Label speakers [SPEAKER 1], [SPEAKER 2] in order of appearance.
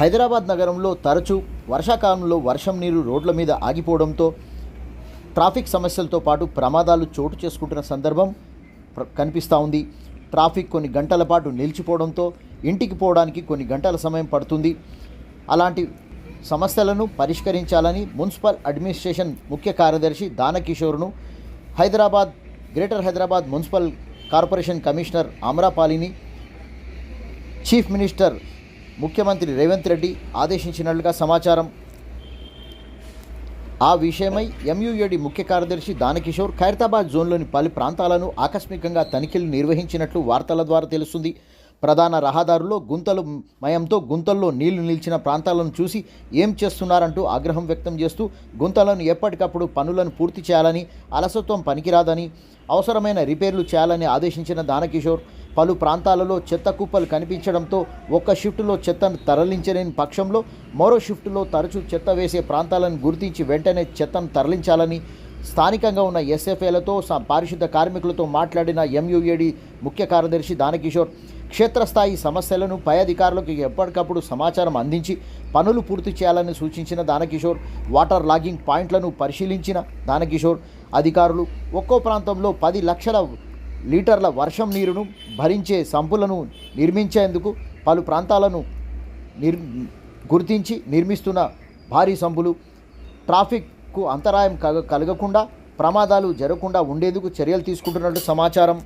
[SPEAKER 1] హైదరాబాద్ నగరంలో తరచూ వర్షాకాలంలో వర్షం నీరు రోడ్ల మీద ఆగిపోవడంతో ట్రాఫిక్ సమస్యలతో పాటు ప్రమాదాలు చోటు చేసుకుంటున్న సందర్భం ప్ర- కనిపిస్తూ ఉంది. ట్రాఫిక్ కొన్ని గంటల పాటు నిలిచిపోవడంతో ఇంటికి పోవడానికి కొన్ని గంటల సమయం పడుతుంది. అలాంటి సమస్యలను పరిష్కరించాలని మున్సిపల్ అడ్మినిస్ట్రేషన్ ముఖ్య కార్యదర్శి దానకిషోర్ను Hyderabad greater Hyderabad municipal corporation commissioner అమరాపాలిని chief minister ముఖ్యమంత్రి రేవంత్ రెడ్డి ఆదేశించినట్లుగా సమాచారం. ఆ విషయమై ఎంయూఏడి ముఖ్య కార్యదర్శి దానకిషోర్ ఖైరతాబాద్ జోన్లోని పలు ప్రాంతాలను ఆకస్మికంగా తనిఖీలు నిర్వహించినట్లు వార్తల ద్వారా తెలుస్తుంది. ప్రధాన రహదారుల్లో గుంతలు మయంతో గుంతల్లో నీళ్ళు నిలిచిన ప్రాంతాలను చూసి ఏం చేస్తున్నారంటూ ఆగ్రహం వ్యక్తం చేస్తూ గుంతలను ఎప్పటికప్పుడు పనులను పూర్తి చేయాలని అలసత్వం పనికిరాదని అవసరమైన రిపేర్లు చేయాలని ఆదేశించిన దానకిషోర్ పలు ప్రాంతాలలో చెత్త కుప్పలు కనిపించడంతో ఒక్క షిఫ్టులో చెత్తను తరలించలేని పక్షంలో మరో షిఫ్టులో తరచూ చెత్త వేసే ప్రాంతాలను గుర్తించి వెంటనే చెత్తను తరలించాలని స్థానికంగా ఉన్న ఎస్ఎఫ్ఏలతో పారిశుద్ధ కార్మికులతో మాట్లాడిన ఎంయుఏడి ముఖ్య కార్యదర్శి దానకిషోర్ క్షేత్రస్థాయి సమస్యలను పై అధికారులకు ఎప్పటికప్పుడు సమాచారం అందించి పనులు పూర్తి చేయాలని సూచించిన దానకిషోర్ వాటర్ లాగింగ్ పాయింట్లను పరిశీలించిన దానకిషోర్ అధికారులు ఒక్కో ప్రాంతంలో పది లక్షల లీటర్ల వర్షం నీరును భరించే సంపులను నిర్మించేందుకు పలు ప్రాంతాలను నిర్ గుర్తించి నిర్మిస్తున్న భారీ సంపులు. ట్రాఫిక్కు అంతరాయం కలగకుండా ప్రమాదాలు జరగకుండా ఉండేందుకు చర్యలు తీసుకుంటున్నట్టు సమాచారం.